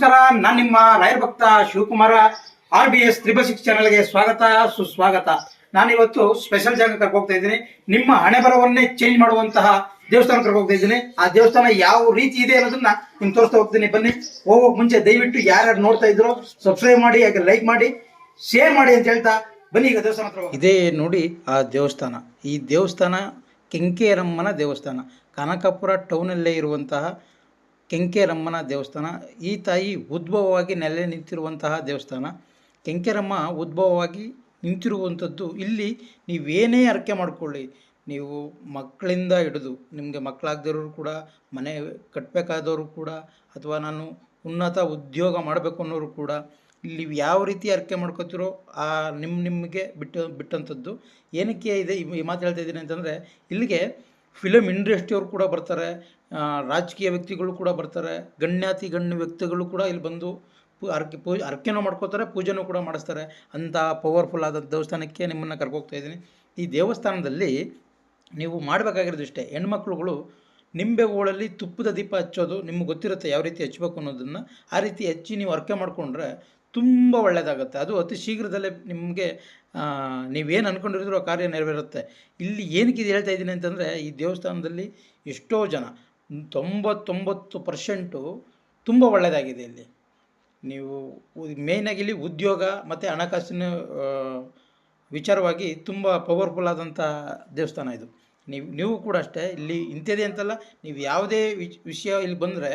ನಮಸ್ಕಾರ, ನಾನು ನಿಮ್ಮ ರಾಯರ್ ಭಕ್ತ Shivakumar R B S triple ಚಾನಲ್ಗೆ ಸ್ವಾಗತ, ಸುಸ್ವಾಗತ. ನಾನಿವತ್ತು ಸ್ಪೆಷಲ್ ಜಾಗ ಕರ್ಕೊ ಹೋಗ್ತಾ ಇದ್ದೀನಿ. ನಿಮ್ಮ ಹಣೆ ಬರವನ್ನೇ ಚೇಂಜ್ ಮಾಡುವಂತಹ ದೇವಸ್ಥಾನ ಕರ್ಕೊ ಹೋಗ್ತಾ ಇದ್ದೀನಿ. ಆ ದೇವಸ್ಥಾನ ಯಾವ ರೀತಿ ಇದೆ ಅನ್ನೋದನ್ನ ನಿಮ್ಗೆ ತೋರಿಸ್ತಾ ಹೋಗ್ತೀನಿ. ಬನ್ನಿ, ಹೋಗೋಕ್ ಮುಂಚೆ ದಯವಿಟ್ಟು ಯಾರ್ಯಾರು ನೋಡ್ತಾ ಇದ್ರು ಸಬ್ಸ್ಕ್ರೈಬ್ ಮಾಡಿ ಹಾಗೆ ಲೈಕ್ ಮಾಡಿ ಶೇರ್ ಮಾಡಿ ಅಂತ ಹೇಳ್ತಾ ಬನ್ನಿ ಈಗ ದೇವಸ್ಥಾನ ಹತ್ರ. ಇದೇ ನೋಡಿ ಆ ದೇವಸ್ಥಾನ. ಈ ದೇವಸ್ಥಾನ ಕೆಂಕೇರಮ್ಮನ ದೇವಸ್ಥಾನ. ಕನಕಪುರ ಟೌನಲ್ಲೇ ಇರುವಂತಹ ಕೆಂಕೇರಮ್ಮನ ದೇವಸ್ಥಾನ, ಈ ತಾಯಿ ಉದ್ಭವವಾಗಿ ನೆಲೆ ನಿಂತಿರುವಂತಹ ದೇವಸ್ಥಾನ. ಕೆಂಕೇರಮ್ಮ ಉದ್ಭವವಾಗಿ ನಿಂತಿರುವಂಥದ್ದು ಇಲ್ಲಿ ನೀವೇನೇ ಅರ್ಕೆ ಮಾಡಿಕೊಳ್ಳಿ. ನೀವು ಮಕ್ಕಳಿಂದ ಹಿಡಿದು, ನಿಮಗೆ ಮಕ್ಕಳಾಗದಿರೋರು ಕೂಡ, ಮನೆ ಕಟ್ಟಬೇಕಾದವರು ಕೂಡ, ಅಥವಾ ನಾನು ಉನ್ನತ ಉದ್ಯೋಗ ಮಾಡಬೇಕು ಅನ್ನೋರು ಕೂಡ, ಇಲ್ಲಿ ಯಾವ ರೀತಿ ಅರ್ಕೆ ಮಾಡ್ಕೋತಿರೋ, ಆ ನಿಮ್ಮ ನಿಮಗೆ ಬಿಟ್ಟು, ಬಿಟ್ಟಂಥದ್ದು. ಏನಕ್ಕೆ ಇದೆ ಈ ಮಾತು ಹೇಳ್ತಾ ಇದ್ದೀನಿ ಅಂತಂದರೆ, ಇಲ್ಲಿಗೆ ಫಿಲಮ್ ಇಂಡಸ್ಟ್ರಿಯವರು ಕೂಡ ಬರ್ತಾರೆ ರಾಜಕೀಯ ವ್ಯಕ್ತಿಗಳು ಕೂಡ ಬರ್ತಾರೆ. ಗಣ್ಯಾತಿ ಗಣ್ಯ ವ್ಯಕ್ತಿಗಳು ಕೂಡ ಇಲ್ಲಿ ಬಂದು ಅರ್ಕೆ, ಪೂ, ಅರ್ಕೆನೂ ಮಾಡ್ಕೋತಾರೆ ಪೂಜೆನೂ ಕೂಡ ಮಾಡಿಸ್ತಾರೆ. ಅಂಥ ಪವರ್ಫುಲ್ ಆದ ದೇವಸ್ಥಾನಕ್ಕೆ ನಿಮ್ಮನ್ನು ಕರ್ಕೋಗ್ತಾ ಇದ್ದೀನಿ. ಈ ದೇವಸ್ಥಾನದಲ್ಲಿ ನೀವು ಮಾಡಬೇಕಾಗಿರೋದು ಇಷ್ಟೇ ಹೆಣ್ಮಕ್ಳುಗಳು ನಿಂಬೆ ಹೂಳಲ್ಲಿ ತುಪ್ಪದ ದೀಪ ಹಚ್ಚೋದು ನಿಮ್ಗೆ ಗೊತ್ತಿರುತ್ತೆ ಯಾವ ರೀತಿ ಹಚ್ಬೇಕು ಅನ್ನೋದನ್ನು. ಆ ರೀತಿ ಹಚ್ಚಿ ನೀವು ಅರ್ಕೆ ಮಾಡಿಕೊಂಡ್ರೆ ತುಂಬ ಒಳ್ಳೆಯದಾಗುತ್ತೆ ಅದು ಅತಿ ಶೀಘ್ರದಲ್ಲೇ ನಿಮಗೆ ನೀವೇನು ಅಂದ್ಕೊಂಡಿರಿದ್ರು ಆ ಕಾರ್ಯ ನೆರವೇರುತ್ತೆ. ಇಲ್ಲಿ ಏನಕ್ಕೆ ಇದು ಹೇಳ್ತಾ ಇದ್ದೀನಿ ಅಂತಂದರೆ ಈ ದೇವಸ್ಥಾನದಲ್ಲಿ ಎಷ್ಟೋ ಜನ ತೊಂಬತ್ತೊಂಬತ್ತು ಪರ್ಸೆಂಟು ತುಂಬ ಒಳ್ಳೆಯದಾಗಿದೆ ಇಲ್ಲಿ. ನೀವು ಮೇಯ್ನಾಗಿ ಇಲ್ಲಿ ಉದ್ಯೋಗ ಮತ್ತು ಹಣಕಾಸಿನ ವಿಚಾರವಾಗಿ ತುಂಬ ಪವರ್ಫುಲ್ ಆದಂಥ ದೇವಸ್ಥಾನ ಇದು. ನೀವು ನೀವು ಕೂಡ ಅಷ್ಟೇ, ಇಲ್ಲಿ ಇಂಥದ್ದೇ ಅಂತಲ್ಲ, ನೀವು ಯಾವುದೇ ವಿಷಯ ಇಲ್ಲಿ ಬಂದರೆ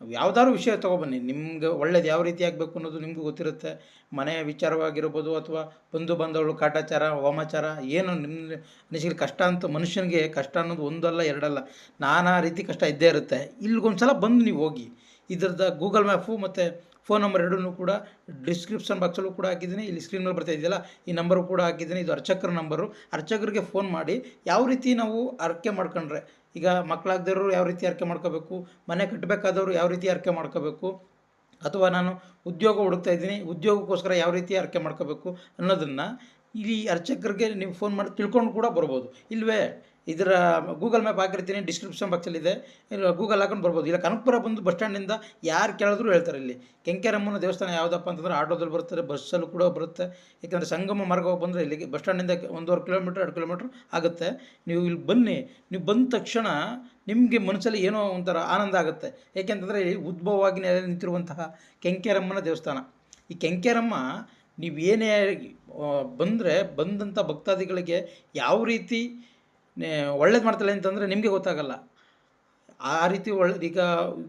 ಯಾವ್ದಾದ್ರು ವಿಷಯ ತೊಗೊಬನ್ನಿ. ನಿಮ್ಗೆ ಒಳ್ಳೇದು ಯಾವ ರೀತಿ ಆಗಬೇಕು ಅನ್ನೋದು ನಿಮಗೂ ಗೊತ್ತಿರುತ್ತೆ. ಮನೆಯ ವಿಚಾರವಾಗಿರ್ಬೋದು ಅಥವಾ ಬಂಧು ಬಾಂಧವಗಳು ಕಾಟಾಚಾರ, ಹೋಮಾಚಾರ, ಏನು ನಿಮ್ಮ ಅನಿಸಿಕೆ ಕಷ್ಟ ಅಂತ ಮನುಷ್ಯನಿಗೆ ಕಷ್ಟ ಅನ್ನೋದು ಒಂದಲ್ಲ, ಎರಡಲ್ಲ. ನಾನಾ ರೀತಿ ಕಷ್ಟ ಇದ್ದೇ ಇರುತ್ತೆ. ಇಲ್ಲಿಗೊಂದು ಸಲ ಬಂದು ನೀವು ಹೋಗಿ. ಇದ್ರದ್ದು ಗೂಗಲ್ ಮ್ಯಾಪು ಮತ್ತು ಫೋನ್ ನಂಬರ್ ಎರಡನ್ನೂ ಕೂಡ ಡಿಸ್ಕ್ರಿಪ್ಷನ್ ಬಾಕ್ಸಲ್ಲೂ ಕೂಡ ಹಾಕಿದ್ದೀನಿ. ಇಲ್ಲಿ ಸ್ಕ್ರೀನ್ ಮೇಲೆ ಬರ್ತಾ ಇದೆಯಲ್ಲ, ಈ ನಂಬರು ಕೂಡ ಹಾಕಿದ್ದೀನಿ. ಇದು ಅರ್ಚಕರ ನಂಬರು. ಅರ್ಚಕರಿಗೆ ಫೋನ್ ಮಾಡಿ ಯಾವ ರೀತಿ ನಾವು ಅರ್ಕೆ ಮಾಡ್ಕೊಂಡ್ರೆ, ಈಗ ಮಕ್ಕಳಾಗದವರು ಯಾವ ರೀತಿ ಅರ್ಕೆ ಮಾಡ್ಕೋಬೇಕು, ಮನೆ ಕಟ್ಟಬೇಕಾದವರು ಯಾವ ರೀತಿ ಅರ್ಕೆ ಮಾಡ್ಕೋಬೇಕು, ಅಥವಾ ನಾನು ಉದ್ಯೋಗ ಹುಡುಕ್ತಾ ಇದ್ದೀನಿ, ಉದ್ಯೋಗಕ್ಕೋಸ್ಕರ ಯಾವ ರೀತಿ ಅರ್ಕೆ ಮಾಡ್ಕೋಬೇಕು ಅನ್ನೋದನ್ನು ಈ ಅರ್ಚಕರಿಗೆ ನೀವು ಫೋನ್ ಮಾಡಿ ತಿಳ್ಕೊಂಡು ಕೂಡ ಬರ್ಬೋದು. ಇಲ್ವೇ? ಇದರ ಗೂಗಲ್ ಮ್ಯಾಪ್ ಹಾಕಿರ್ತೀನಿ ಡಿಸ್ಕ್ರಿಪ್ಷನ್ ಬಾಕ್ಸಲ್ಲಿದೆ ಇಲ್ಲ ಗೂಗಲ್ ಹಾಕೊಂಡು ಬರ್ಬೋದು. ಇಲ್ಲ ಕನಕಪುರ ಬಂದು ಬಸ್ ಸ್ಟ್ಯಾಂಡಿಂದ ಯಾರು ಕೇಳಿದ್ರು ಹೇಳ್ತಾರೆ ಇಲ್ಲಿ. ಕೆಂಕೆರಮ್ಮನ ದೇವಸ್ಥಾನ ಯಾವುದಪ್ಪ ಅಂತಂದ್ರೆ ಆಟೋದಲ್ಲಿ ಬರ್ತಾರೆ ಬಸ್ಸಲ್ಲೂ ಕೂಡ ಬರುತ್ತೆ. ಯಾಕಂದರೆ ಸಂಗಮ ಮಾರ್ಗ ಬಂದರೆ ಇಲ್ಲಿಗೆ ಬಸ್ ಸ್ಟ್ಯಾಂಡಿಂದ ಒಂದೂವರೆ ಕಿಲೋಮೀಟ್ರ್ ಎರಡು ಕಿಲೋಮೀಟ್ರ್ ಆಗುತ್ತೆ. ನೀವು ಇಲ್ಲಿ ಬನ್ನಿ. ನೀವು ಬಂದ ತಕ್ಷಣ ನಿಮಗೆ ಮನಸ್ಸಲ್ಲಿ ಏನೋ ಒಂಥರ ಆನಂದ ಆಗುತ್ತೆ. ಏಕೆಂತಂದರೆ ಇಲ್ಲಿ ಉದ್ಭವವಾಗಿ ನಿಂತಿರುವಂತಹ ಕೆಂಕೆರಮ್ಮನ ದೇವಸ್ಥಾನ. ಈ ಕೆಂಕೆರಮ್ಮ ನೀವೇನೇ ಬಂದರೆ ಬಂದಂಥ ಭಕ್ತಾದಿಗಳಿಗೆ ಯಾವ ರೀತಿ ಒಳ್ಳೇದು ಮಾಡ್ತಾಳೆ ಅಂತಂದರೆ ನಿಮಗೆ ಗೊತ್ತಾಗಲ್ಲ. ಆ ರೀತಿ ಒಳ್ಳೆ, ಈಗ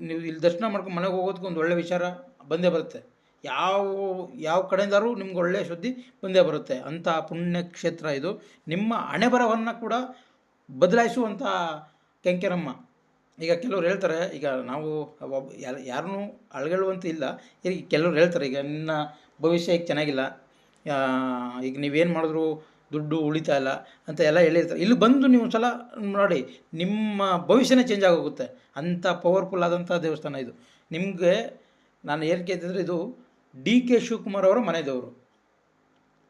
ನೀವು ಇಲ್ಲಿ ದರ್ಶನ ಮಾಡ್ಕೊಂಡು ಮನೆಗೆ ಹೋಗೋದಕ್ಕೆ ಒಂದು ಒಳ್ಳೆ ವಿಚಾರ ಬಂದೇ ಬರುತ್ತೆ. ಯಾವ ಯಾವ ಕಡೆಯಿಂದಾದರೂ ನಿಮ್ಗೆ ಒಳ್ಳೆಯ ಸುದ್ದಿ ಬಂದೇ ಬರುತ್ತೆ. ಅಂಥ ಪುಣ್ಯ ಕ್ಷೇತ್ರ ಇದು. ನಿಮ್ಮ ಹಣೆ ಬರಹವನ್ನು ಕೂಡ ಬದಲಾಯಿಸುವಂಥ ಕೆಂಕೆರಮ್ಮ. ಈಗ ಕೆಲವ್ರು ಹೇಳ್ತಾರೆ, ಈಗ ನಾವು ಒಬ್ಬ ಯಾರು ಯಾರನ್ನೂ ಅಳಗೇಳುವಂತ ಇಲ್ಲ. ಈಗ ಕೆಲವ್ರು ಹೇಳ್ತಾರೆ, ಈಗ ನಿನ್ನ ಭವಿಷ್ಯ ಈಗ ಚೆನ್ನಾಗಿಲ್ಲ. ಈಗ ನೀವೇನು ಮಾಡಿದ್ರು ದುಡ್ಡು ಉಳಿತಾ ಇಲ್ಲ ಅಂತ ಎಲ್ಲ ಹೇಳಿರ್ತಾರೆ. ಇಲ್ಲಿ ಬಂದು ನೀವು ಸಲ ನೋಡಿ, ನಿಮ್ಮ ಭವಿಷ್ಯನೇ ಚೇಂಜ್ ಆಗೋಗುತ್ತೆ. ಅಂಥ ಪವರ್ಫುಲ್ ಆದಂಥ ದೇವಸ್ಥಾನ ಇದು. ನಿಮಗೆ ನಾನು ಏನು ಕೇಳ್ತಿದ್ರೆ ಇದು ಡಿ ಕೆ ಶಿವಕುಮಾರ್ ಅವರ ಮನೆ ದೇವರು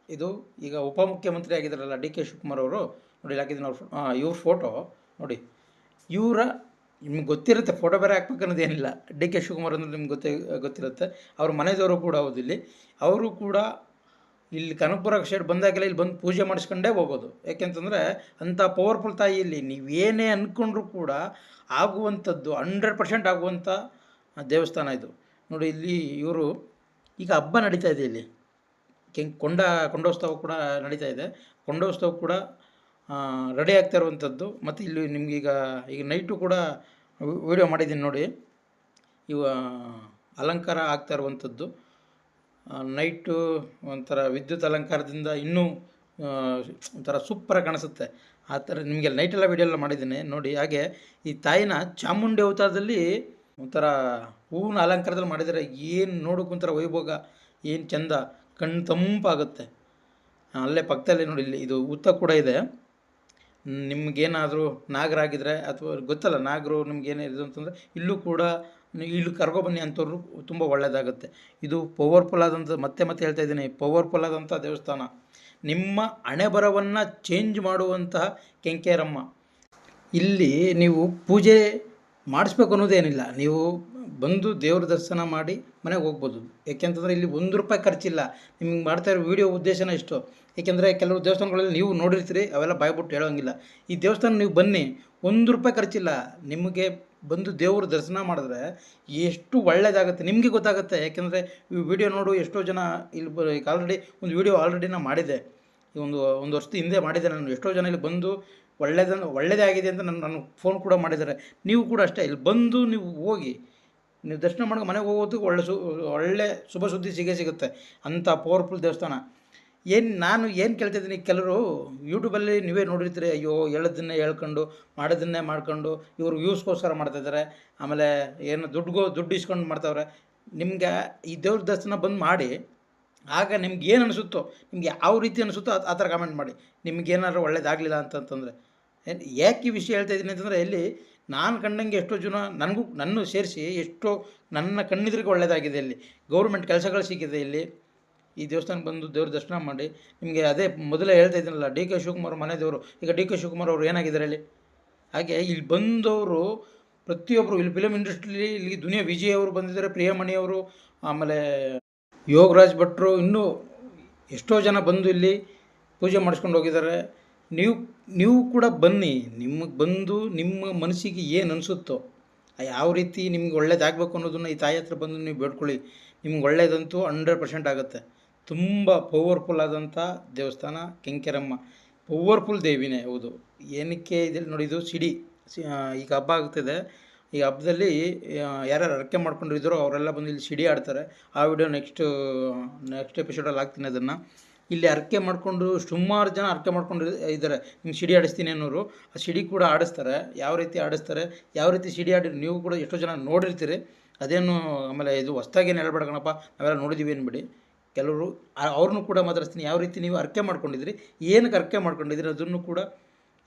ಇದು ಈಗ ಉಪಮುಖ್ಯಮಂತ್ರಿ ಆಗಿದ್ದಾರಲ್ಲ ಡಿ ಕೆ ಶಿವಕುಮಾರ್ ಅವರು. ನೋಡಿ ಹಾಕಿದ್ದೀನಿ ಅವ್ರ ಇವ್ರ ಫೋಟೋ ನೋಡಿ, ಇವರ ನಿಮ್ಗೆ ಗೊತ್ತಿರುತ್ತೆ ಫೋಟೋ ಬೇರೆ ಹಾಕ್ಬೇಕು ಅನ್ನೋದೇನಿಲ್ಲ ಡಿ ಕೆ ಶಿವಕುಮಾರ್ ಅಂದರೆ ನಿಮ್ಗೆ ಗೊತ್ತೇ, ಗೊತ್ತಿರುತ್ತೆ. ಅವ್ರ ಮನೆದವರು ಕೂಡ ಹೌದು ಇಲ್ಲಿ. ಅವರು ಕೂಡ ಇಲ್ಲಿ ಕನಕಪುರ ಶೇಡ್ ಬಂದಾಗೆಲ್ಲ ಇಲ್ಲಿ ಬಂದು ಪೂಜೆ ಮಾಡಿಸ್ಕೊಂಡೇ ಹೋಗೋದು. ಯಾಕೆಂತಂದರೆ ಅಂಥ ಪವರ್ಫುಲ್ ತಾಯಿ ಇಲ್ಲಿ ನೀವೇನೇ ಅಂದ್ಕೊಂಡ್ರೂ ಕೂಡ ಆಗುವಂಥದ್ದು ಹಂಡ್ರೆಡ್ ಪರ್ಸೆಂಟ್ ಆಗುವಂಥ ದೇವಸ್ಥಾನ ಇದು. ನೋಡಿ, ಇಲ್ಲಿ ಇವರು ಈಗ ಹಬ್ಬ ನಡೀತಾ ಇದೆ ಇಲ್ಲಿ. ಕೆಂಗ್ ಕೊಂಡ, ಕೊಂಡೋತ್ಸವ ಕೂಡ ನಡೀತಾ ಇದೆ. ಕೊಂಡೋತ್ಸವ ಕೂಡ ರೆಡಿ ಆಗ್ತಾ ಇರುವಂಥದ್ದು. ಮತ್ತು ಇಲ್ಲಿ ನಿಮಗೀಗ ಈಗ ನೈಟು ಕೂಡ ವಿಡಿಯೋ ಮಾಡಿದ್ದೀನಿ ನೋಡಿ. ಇವ, ಅಲಂಕಾರ ಆಗ್ತಾ ಇರುವಂಥದ್ದು. ನೈಟು ಒಂಥರ ವಿದ್ಯುತ್ ಅಲಂಕಾರದಿಂದ ಇನ್ನೂ ಒಂಥರ ಸೂಪರಾಗಿ ಕಾಣಿಸುತ್ತೆ. ಆ ಥರ ನಿಮಗೆ ನೈಟೆಲ್ಲ ವಿಡಿಯೋ ಎಲ್ಲ ಮಾಡಿದ್ದೀನಿ, ನೋಡಿ, ಹಾಗೆ ಈ ತಾಯಿನ ಚಾಮುಂಡಿ ಅವತಾರದಲ್ಲಿ ಒಂಥರ ಹೂವಿನ ಅಲಂಕಾರದಲ್ಲಿ ಮಾಡಿದರೆ ಏನು ನೋಡೋಕೆ ಒಂಥರ ವೈಭೋಗ, ಏನು ಚೆಂದ, ಕಣ್ಣು ತಂಪಾಗುತ್ತೆ. ಅಲ್ಲೇ ಪಕ್ಕದಲ್ಲಿ ನೋಡಿ, ಇಲ್ಲಿ ಇದು ಉತ್ತ ಕೂಡ ಇದೆ. ನಿಮಗೇನಾದರೂ ನಾಗರಾಗಿದ್ರೆ, ಅಥವಾ ಗೊತ್ತಲ್ಲ, ನಾಗರು ನಿಮ್ಗೇನೇ ಇದು ಅಂತಂದರೆ, ಇಲ್ಲೂ ಕೂಡ ಇಲ್ಲಿ ಕರ್ಕೊಬನ್ನಿ ಅಂಥವ್ರು ತುಂಬ ಒಳ್ಳೆಯದಾಗುತ್ತೆ ಇದು ಪವರ್ಫುಲ್ ಆದಂಥ ಮತ್ತೆ ಮತ್ತೆ ಹೇಳ್ತಾ ಇದ್ದೀನಿ ಪವರ್ಫುಲ್ ಆದಂಥ ದೇವಸ್ಥಾನ. ನಿಮ್ಮ ಹಣೆಬರವನ್ನು ಚೇಂಜ್ ಮಾಡುವಂತಹ ಕೆಂಕೇರಮ್ಮ. ಇಲ್ಲಿ ನೀವು ಪೂಜೆ ಮಾಡಿಸ್ಬೇಕು ಅನ್ನೋದೇನಿಲ್ಲ. ನೀವು ಬಂದು ದೇವ್ರ ದರ್ಶನ ಮಾಡಿ ಮನೆಗೆ ಹೋಗ್ಬೋದು. ಯಾಕೆಂತಂದರೆ ಇಲ್ಲಿ ಒಂದು ರೂಪಾಯಿ ಖರ್ಚಿಲ್ಲ. ನಿಮ್ಗೆ ಮಾಡ್ತಾ ಇರೋ ವೀಡಿಯೋ ಉದ್ದೇಶನ ಇಷ್ಟು. ಏಕೆಂದರೆ ಕೆಲವು ದೇವಸ್ಥಾನಗಳಲ್ಲಿ ನೀವು ನೋಡಿರ್ತೀರಿ, ಅವೆಲ್ಲ ಬಾಯ್ಬಿಟ್ಟು ಹೇಳೋಂಗಿಲ್ಲ. ಈ ದೇವಸ್ಥಾನ ನೀವು ಬನ್ನಿ. ಒಂದು ರೂಪಾಯಿ ಖರ್ಚಿಲ್ಲ. ನಿಮಗೆ ಬಂದು ದೇವ್ರ ದರ್ಶನ ಮಾಡಿದ್ರೆ ಎಷ್ಟು ಒಳ್ಳೇದಾಗುತ್ತೆ, ನಿಮಗೆ ಗೊತ್ತಾಗುತ್ತೆ. ಯಾಕೆಂದರೆ ಈ ವಿಡಿಯೋ ನೋಡು, ಎಷ್ಟೋ ಜನ ಇಲ್ಲಿ ಬ ಆಲ್ರೆಡಿ ಒಂದು ವಿಡಿಯೋ ಆಲ್ರೆಡಿ ನಾನು ಮಾಡಿದೆ. ಈ ಒಂದು ಒಂದು ವರ್ಷದ ಹಿಂದೆ ಮಾಡಿದ್ದೆ ನಾನು. ಎಷ್ಟೋ ಜನ ಇಲ್ಲಿ ಬಂದು ಒಳ್ಳೆಯದನ್ನು ಒಳ್ಳೆಯದೇ ಆಗಿದೆ ಅಂತ ನನ್ನ ನನಗೆ ಫೋನ್ ಕೂಡ ಮಾಡಿದ್ದಾರೆ. ನೀವು ಕೂಡ ಅಷ್ಟೇ, ಇಲ್ಲಿ ಬಂದು ನೀವು ಹೋಗಿ, ನೀವು ದರ್ಶನ ಮಾಡ್ಕೊಂಡು ಮನೆಗೆ ಹೋಗೋದಕ್ಕೆ ಒಳ್ಳೆ ಸು, ಒಳ್ಳೆ ಶುಭ ಸುದ್ದಿ ಸಿಗೇ ಸಿಗುತ್ತೆ. ಅಂಥ ಪವರ್ಫುಲ್ ದೇವಸ್ಥಾನ. ಏನು ನಾನು ಏನು ಕೇಳ್ತಿದ್ದೀನಿ? ಕೆಲವರು ಯೂಟ್ಯೂಬಲ್ಲಿ ನೀವೇ ನೋಡಿರ್ತೀರಿ, ಅಯ್ಯೋ ಹೇಳೋದನ್ನೇ ಹೇಳ್ಕೊಂಡು, ಮಾಡೋದನ್ನೇ ಮಾಡ್ಕೊಂಡು ಇವರು ವ್ಯೂಸ್ಗೋಸ್ಕರ ಮಾಡ್ತಾಯಿದ್ದಾರೆ ಆಮೇಲೆ ಏನು ದುಡ್ಡುಗೋ ದುಡ್ಡು ಇಸ್ಕೊಂಡು ಮಾಡ್ತಾವ್ರೆ. ನಿಮಗೆ ಈ ದೇವ್ರ ದರ್ಶನ ಬಂದು ಮಾಡಿ, ಆಗ ನಿಮ್ಗೆ ಏನು ಅನಿಸುತ್ತೋ, ನಿಮ್ಗೆ ಯಾವ ರೀತಿ ಅನಿಸುತ್ತೋ ಆ ಥರ ಕಾಮೆಂಟ್ ಮಾಡಿ. ನಿಮ್ಗೇನಾದ್ರು ಒಳ್ಳೇದಾಗಲಿಲ್ಲ ಅಂತಂತಂದರೆ. ಯಾಕೆ ಈ ವಿಷಯ ಹೇಳ್ತಾ ಇದ್ದೀನಿ ಅಂತಂದರೆ ಇಲ್ಲಿ ನಾನು ಕಂಡಂಗೆ ಎಷ್ಟೋ ಜನ ನನಗೂ ನನ್ನ ಸೇರಿಸಿ ಎಷ್ಟೋ ನನ್ನ ಕಣ್ಣೆದುರಿಗೆ ಒಳ್ಳೆಯದಾಗಿದೆ ಇಲ್ಲಿ. ಗೌರ್ಮೆಂಟ್ ಕೆಲಸಗಳು ಸಿಕ್ಕಿದೆ ಇಲ್ಲಿ. ಈ ದೇವಸ್ಥಾನಕ್ಕೆ ಬಂದು ದೇವ್ರ ದರ್ಶನ ಮಾಡಿ, ನಿಮಗೆ ಅದೇ ಮೊದಲೇ ಹೇಳ್ತಾ ಇದ್ದೀನಲ್ಲ ಡಿ ಕೆ ಶಿವಕುಮಾರ್ ಮನೆ ದೇವರು. ಈಗ ಡಿ ಕೆ ಶಿವಕುಮಾರ್ ಅವರು ಏನಾಗಿದ್ದಾರೆ ಅಲ್ಲಿ ಹಾಗೆ ಇಲ್ಲಿ ಬಂದವರು ಪ್ರತಿಯೊಬ್ಬರು ಇಲ್ಲಿ ಫಿಲಮ್ ಇಂಡಸ್ಟ್ರಿಲಿ ಇಲ್ಲಿ ದುನಿಯಾ ವಿಜಯ್ ಅವರು ಬಂದಿದ್ದಾರೆ, ಪ್ರಿಯಮಣಿ ಅವರು, ಆಮೇಲೆ ಯೋಗರಾಜ್ ಭಟ್ರು, ಇನ್ನೂ ಎಷ್ಟೋ ಜನ ಬಂದು ಇಲ್ಲಿ ಪೂಜೆ ಮಾಡಿಸ್ಕೊಂಡು ಹೋಗಿದ್ದಾರೆ. ನೀವು ನೀವು ಕೂಡ ಬನ್ನಿ, ನಿಮಗೆ ಬಂದು ನಿಮ್ಮ ಮನಸ್ಸಿಗೆ ಏನು ಅನಿಸುತ್ತೋ ಯಾವ ರೀತಿ ನಿಮ್ಗೆ ಒಳ್ಳೇದಾಗಬೇಕು ಅನ್ನೋದನ್ನು ಈ ತಾಯಿ ಹತ್ರ ಬಂದು ನೀವು ಬೇಡ್ಕೊಳ್ಳಿ. ನಿಮ್ಗೆ ಒಳ್ಳೇದಂತೂ ಹಂಡ್ರೆಡ್ ಪರ್ಸೆಂಟ್ ಆಗುತ್ತೆ. ತುಂಬ ಪವರ್ಫುಲ್ ಆದಂಥ ದೇವಸ್ಥಾನ ಕೆಂಕೆರಮ್ಮ. ಪವರ್ಫುಲ್ ದೇವಿನೇ ಹೌದು. ಏನಕ್ಕೆ ಇದೆ ನೋಡಿ ಇದು ಸಿಡಿ. ಈಗ ಹಬ್ಬ ಆಗ್ತಿದೆ. ಈ ಹಬ್ಬದಲ್ಲಿ ಯಾರ್ಯಾರು ಅರಕೆ ಮಾಡ್ಕೊಂಡಿದ್ದಾರೋ ಅವರೆಲ್ಲ ಬಂದು ಇಲ್ಲಿ ಸಿಡಿ ಆಡ್ತಾರೆ. ಆ ವಿಡಿಯೋ ನೆಕ್ಸ್ಟ್ ನೆಕ್ಸ್ಟ್ ಎಪಿಸೋಡಲ್ಲಿ ಹಾಕ್ತೀನಿ ಅದನ್ನು. ಇಲ್ಲಿ ಅರಕೆ ಮಾಡಿಕೊಂಡು ಸುಮಾರು ಜನ ಅರಕೆ ಮಾಡ್ಕೊಂಡು ಇದ್ದಾರೆ. ನಿಮ್ಗೆ ಸಿಡಿ ಆಡಿಸ್ತೀನಿ ಅನ್ನೋರು. ಆ ಸಿಡಿ ಕೂಡ ಆಡಿಸ್ತಾರೆ. ಯಾವ ರೀತಿ ಆಡಿಸ್ತಾರೆ? ಯಾವ ರೀತಿ ಸಿಡಿ ಆಡಿ ನೀವು ಕೂಡ ಎಷ್ಟೋ ಜನ ನೋಡಿರ್ತೀರಿ. ಅದೇನು ಆಮೇಲೆ ಇದು ಹೊಸ್ದಾಗೇನು ಹೇಳ್ಬೇಡ ಕಣಪ್ಪ. ನಾವೆಲ್ಲ ನೋಡಿದ್ದೀವಿ ಅಂದ್ಬಿಡಿ ಕೆಲವರು ಅವ್ರನ್ನೂ ಕೂಡ ಮಾತಾಡಿಸ್ತೀನಿ. ಯಾವ ರೀತಿ ನೀವು ಅರ್ಕೆ ಮಾಡ್ಕೊಂಡಿದ್ರಿ ಏನಕ್ಕೆ ಅರ್ಕೆ ಮಾಡ್ಕೊಂಡಿದ್ರಿ ಅದನ್ನು ಕೂಡ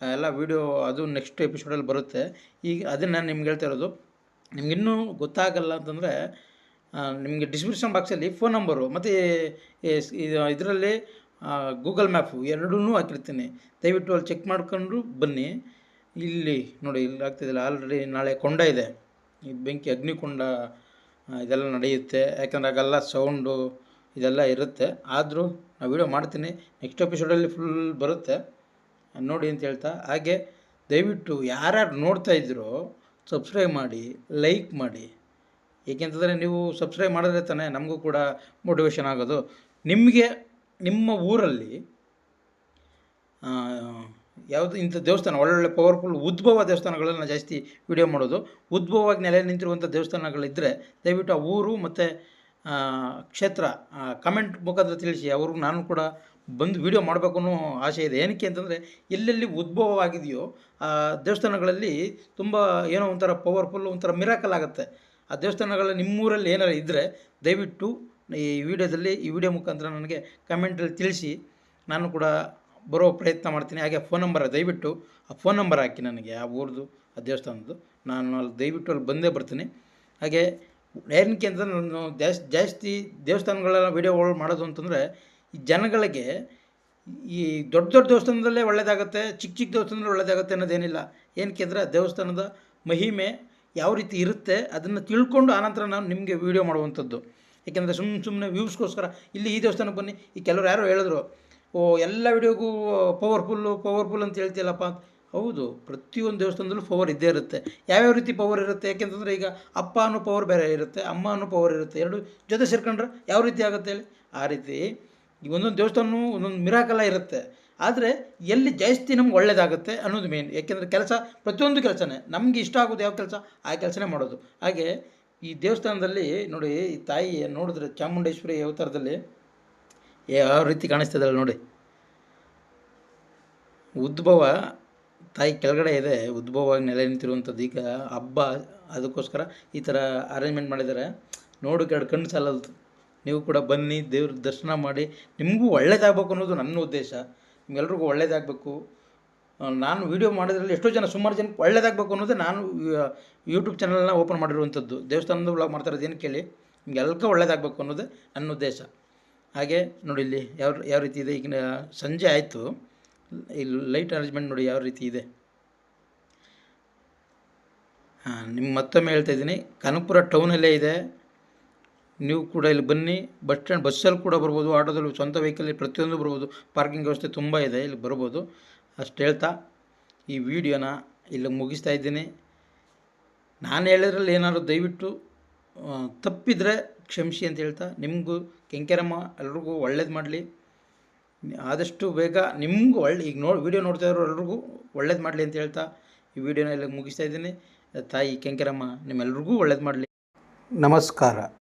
ಎಲ್ಲ ವೀಡಿಯೋ ಅದು ನೆಕ್ಸ್ಟ್ ಎಪಿಸೋಡಲ್ಲಿ ಬರುತ್ತೆ. ಈಗ ಅದನ್ನು ನಾನು ನಿಮ್ಗೆ ಹೇಳ್ತಾ ಇರೋದು, ನಿಮ್ಗೆ ಇನ್ನೂ ಗೊತ್ತಾಗಲ್ಲ ಅಂತಂದರೆ ನಿಮಗೆ ಡಿಸ್ಕ್ರಿಪ್ಷನ್ ಬಾಕ್ಸಲ್ಲಿ ಫೋನ್ ನಂಬರು ಮತ್ತು ಇದರಲ್ಲಿ ಗೂಗಲ್ ಮ್ಯಾಪು ಎರಡೂ ಹಾಕಿರ್ತೀನಿ. ದಯವಿಟ್ಟು ಅಲ್ಲಿ ಚೆಕ್ ಮಾಡ್ಕೊಂಡು ಬನ್ನಿ. ಇಲ್ಲಿ ನೋಡಿ, ಇಲ್ಲಿ ಆಗ್ತಿದಿಲ್ಲ ಆಲ್ರೆಡಿ ನಾಳೆ ಕೊಂಡ ಇದೆ. ಈ ಬೆಂಕಿ, ಅಗ್ನಿಕೊಂಡ ಇದೆಲ್ಲ ನಡೆಯುತ್ತೆ. ಯಾಕಂದ್ರೆ ಆಗೆಲ್ಲ ಸೌಂಡು ಇದೆಲ್ಲ ಇರುತ್ತೆ. ಆದರೂ ನಾನು ವೀಡಿಯೋ ಮಾಡ್ತೀನಿ. ನೆಕ್ಸ್ಟ್ ಎಪಿಸೋಡಲ್ಲಿ ಫುಲ್ ಬರುತ್ತೆ. ನೋಡಿ ಅಂತ ಹೇಳ್ತಾ. ಹಾಗೆ ದಯವಿಟ್ಟು ಯಾರ್ಯಾರು ನೋಡ್ತಾ ಇದ್ದೀರೋ ಸಬ್ಸ್ಕ್ರೈಬ್ ಮಾಡಿ ಲೈಕ್ ಮಾಡಿ. ಏಕೆಂತಂದರೆ ನೀವು ಸಬ್ಸ್ಕ್ರೈಬ್ ಮಾಡಿದ್ರೆ ತಾನೇ ನಮಗೂ ಕೂಡ ಮೋಟಿವೇಶನ್ ಆಗೋದು. ನಿಮಗೆ ನಿಮ್ಮ ಊರಲ್ಲಿ ಯಾವುದು ಇಂಥ ದೇವಸ್ಥಾನ, ಒಳ್ಳೊಳ್ಳೆ ಪವರ್ಫುಲ್ ಉದ್ಭವ ದೇವಸ್ಥಾನಗಳನ್ನು ಜಾಸ್ತಿ ವಿಡಿಯೋ ಮಾಡೋದು. ಉದ್ಭವವಾಗಿ ನೆಲೆ ನಿಂತಿರುವಂಥ ದೇವಸ್ಥಾನಗಳಿದ್ದರೆ ದಯವಿಟ್ಟು ಆ ಊರು ಮತ್ತು ಕ್ಷೇತ್ರ ಕಮೆಂಟ್ ಮುಖಾಂತರ ತಿಳಿಸಿ. ಅವ್ರಿಗೆ ನಾನು ಕೂಡ ಬಂದು ವಿಡಿಯೋ ಮಾಡಬೇಕು ಅನ್ನೋ ಆಸೆ ಇದೆ. ಏನಕ್ಕೆ ಅಂತಂದರೆ, ಎಲ್ಲೆಲ್ಲಿ ಉದ್ಭವವಾಗಿದೆಯೋ, ಆ, ದೇವಸ್ಥಾನಗಳಲ್ಲಿ ತುಂಬ ಏನೋ ಒಂಥರ ಪವರ್ಫುಲ್ ಒಂಥರ ಮಿರಾಕಲ್ ಆಗುತ್ತೆ. ಆ ದೇವಸ್ಥಾನಗಳ ನಿಮ್ಮೂರಲ್ಲಿ ಏನಾರು ಇದ್ದರೆ ದಯವಿಟ್ಟು ಈ ವಿಡಿಯೋದಲ್ಲಿ ಈ ವಿಡಿಯೋ ಮುಖಾಂತರ ನನಗೆ ಕಮೆಂಟಲ್ಲಿ ತಿಳಿಸಿ. ನಾನು ಕೂಡ ಬರೋ ಪ್ರಯತ್ನ ಮಾಡ್ತೀನಿ. ಹಾಗೆ ಫೋನ್ ನಂಬರ್ ದಯವಿಟ್ಟು, ಆ ಫೋನ್ ನಂಬರ್ ಹಾಕಿ ನನಗೆ, ಆ ಊರದು, ಆ ದೇವಸ್ಥಾನದ್ದು. ನಾನು ಅಲ್ಲಿ ದಯವಿಟ್ಟು ಅಲ್ಲಿ ಬಂದೇ ಬರ್ತೀನಿ. ಹಾಗೆ ಏನಕ್ಕೆ ಅಂತ ನಾನು ಜಾಸ್ತಿ ಜಾಸ್ತಿ ದೇವಸ್ಥಾನಗಳೆಲ್ಲ ವೀಡಿಯೋಗಳು ಮಾಡೋದು ಅಂತಂದರೆ, ಈ ಜನಗಳಿಗೆ ಈ ದೊಡ್ಡ ದೊಡ್ಡ ದೇವಸ್ಥಾನದಲ್ಲೇ ಒಳ್ಳೆಯದಾಗುತ್ತೆ ಚಿಕ್ಕ ಚಿಕ್ಕ ದೇವಸ್ಥಾನದಲ್ಲಿ ಒಳ್ಳೆಯದಾಗುತ್ತೆ ಅನ್ನೋದೇನಿಲ್ಲ. ಏನಕ್ಕೆ ಅಂದರೆ ದೇವಸ್ಥಾನದ ಮಹಿಮೆ ಯಾವ ರೀತಿ ಇರುತ್ತೆ ಅದನ್ನು ತಿಳ್ಕೊಂಡು ಆನಂತರ ನಾನು ನಿಮಗೆ ವೀಡಿಯೋ ಮಾಡುವಂಥದ್ದು. ಏಕೆಂದರೆ ಸುಮ್ಮನೆ ಸುಮ್ಮನೆ ವ್ಯೂಸ್ಗೋಸ್ಕರ ಇಲ್ಲಿ ಈ ದೇವಸ್ಥಾನಕ್ಕೆ ಬನ್ನಿ, ಈ ಕೆಲವರು ಯಾರೋ ಹೇಳಿದ್ರು, ಓ, ಎಲ್ಲ ವಿಡಿಯೋಗೂ ಪವರ್ಫುಲ್ಲು, ಪವರ್ಫುಲ್ ಅಂತ ಹೇಳ್ತೀಯಲ್ಲಪ್ಪ ಅಂತ. ಹೌದು, ಪ್ರತಿಯೊಂದು ದೇವಸ್ಥಾನದಲ್ಲೂ ಪವರ್ ಇದ್ದೇ ಇರುತ್ತೆ. ಯಾವ್ಯಾವ ರೀತಿ ಪವರ್ ಇರುತ್ತೆ? ಯಾಕೆಂತಂದರೆ ಈಗ ಅಪ್ಪ ಅನ್ನೋ ಪವರ್ ಬೇರೆ ಇರುತ್ತೆ, ಅಮ್ಮ ಅನ್ನೋ ಪವರ್ ಇರುತ್ತೆ, ಎರಡು ಜೊತೆ ಸೇರ್ಕೊಂಡ್ರೆ ಯಾವ ರೀತಿ ಆಗುತ್ತೆ ಹೇಳಿ? ಆ ರೀತಿ ಈ ಒಂದೊಂದು ದೇವಸ್ಥಾನ ಒಂದೊಂದು ಮಿರಾಕಲ ಇರುತ್ತೆ. ಆದರೆ ಎಲ್ಲಿ ಜಾಸ್ತಿ ನಮ್ಗೆ ಒಳ್ಳೇದಾಗುತ್ತೆ ಅನ್ನೋದು ಮೇನ್ ಯಾಕೆಂದರೆ ಕೆಲಸ, ಪ್ರತಿಯೊಂದು ಕೆಲಸನೇ. ನಮಗೆ ಇಷ್ಟ ಆಗೋದು ಯಾವ ಕೆಲಸ? ಆ ಕೆಲಸನೇ ಮಾಡೋದು. ಹಾಗೆ ಈ ದೇವಸ್ಥಾನದಲ್ಲಿ ನೋಡಿ, ಈ ತಾಯಿ ನೋಡಿದ್ರೆ ಚಾಮುಂಡೇಶ್ವರಿ ಅವತಾರದಲ್ಲಿ ಯಾವ ರೀತಿ ಕಾಣಿಸ್ತದಲ್ಲ ನೋಡಿ. ಉದ್ಭವ ತಾಯಿ ಕೆಳಗಡೆ ಇದೆ, ಉದ್ಭವವಾಗಿ ನೆಲೆ ನಿಂತಿರುವಂಥದ್ದು. ಈಗ ಹಬ್ಬ, ಅದಕ್ಕೋಸ್ಕರ ಈ ಥರ ಅರೇಂಜ್ಮೆಂಟ್ ಮಾಡಿದ್ದಾರೆ. ನೋಡೋಕೆ ಎರಡು ಕಣ್ಣು ಸಾಲಲ್ದು. ನೀವು ಕೂಡ ಬನ್ನಿ, ದೇವ್ರ ದರ್ಶನ ಮಾಡಿ. ನಿಮಗೂ ಒಳ್ಳೇದಾಗಬೇಕು ಅನ್ನೋದು ನನ್ನ ಉದ್ದೇಶ. ನಿಮ್ಗೆಲ್ರಿಗೂ ಒಳ್ಳೇದಾಗಬೇಕು. ನಾನು ವೀಡಿಯೋ ಮಾಡೋದ್ರಲ್ಲಿ ಎಷ್ಟೋ ಜನ, ಸುಮಾರು ಜನಕ್ಕೆ ಒಳ್ಳೇದಾಗಬೇಕು ಅನ್ನೋದೇ ನಾನು ಯೂಟ್ಯೂಬ್ ಚಾನಲ್ನ ಓಪನ್ ಮಾಡಿರುವಂಥದ್ದು. ದೇವಸ್ಥಾನದ ಬ್ಲಾಗ್ ಮಾಡ್ತಾ ಇರೋದು ಏನು ಕೇಳಿ? ನಿಮ್ಗೆಲ್ರಿಗೂ ಒಳ್ಳೇದಾಗಬೇಕು ಅನ್ನೋದೇ ನನ್ನ ಉದ್ದೇಶ. ಹಾಗೆ ನೋಡಿ ಇಲ್ಲಿ ಯಾವ ಯಾವ ರೀತಿ ಇದೆ? ಈಗಿನ ಸಂಜೆ ಆಯಿತು. ಇಲ್ಲಿ ಲೈಟ್ ಅರೇಂಜ್ಮೆಂಟ್ ನೋಡಿ ಯಾವ ರೀತಿ ಇದೆ? ಹಾಂ, ನಿಮ್ಗೆ ಮತ್ತೊಮ್ಮೆ ಹೇಳ್ತಾ ಇದ್ದೀನಿ. ಕನಕಪುರ ಟೌನಲ್ಲೇ ಇದೆ. ನೀವು ಕೂಡ ಇಲ್ಲಿ ಬನ್ನಿ. ಬಸ್ ಸ್ಟ್ಯಾಂಡ್ ಬಸ್ಸಲ್ಲಿ ಕೂಡ ಬರ್ಬೋದು. ಆಟೋದಲ್ಲಿ ಸ್ವಂತ ವೆಹಿಕಲ್ಲಿ ಪ್ರತಿಯೊಂದು ಬರ್ಬೋದು. ಪಾರ್ಕಿಂಗ್ ವ್ಯವಸ್ಥೆ ತುಂಬ ಇದೆ. ಇಲ್ಲಿ ಬರ್ಬೋದು. ಅಷ್ಟು ಹೇಳ್ತಾ. ಈ ವಿಡಿಯೋನ ಇಲ್ಲಿ ಮುಗಿಸ್ತಾ ಇದ್ದೀನಿ. ನಾನು ಹೇಳಿದ್ರಲ್ಲಿ ಏನಾದರೂ ದಯವಿಟ್ಟು ತಪ್ಪಿದರೆ ಕ್ಷಮಿಸಿ ಅಂತ ಹೇಳ್ತಾ. ನಿಮಗೂ, ಕೆಂಕೆರಮ್ಮ ಎಲ್ರಿಗೂ ಒಳ್ಳೇದು ಮಾಡಲಿ. ಆದಷ್ಟು ಬೇಗ ನಿಮಗೂ ಒಳ್ಳೆ ಈಗ ನೋಡಿ ವೀಡಿಯೋ ನೋಡ್ತಾ ಇರೋ ಎಲ್ರಿಗೂ ಒಳ್ಳೇದು ಮಾಡಲಿ ಅಂತ ಹೇಳ್ತಾ ಈ ವಿಡಿಯೋನ ಎಲ್ಲ ಮುಗಿಸ್ತಾ ಇದ್ದೀನಿ. ತಾಯಿ ಕೆಂಕರಮ್ಮ, ನಿಮ್ಮೆಲ್ರಿಗೂ ಒಳ್ಳೇದು ಮಾಡಲಿ. ನಮಸ್ಕಾರ.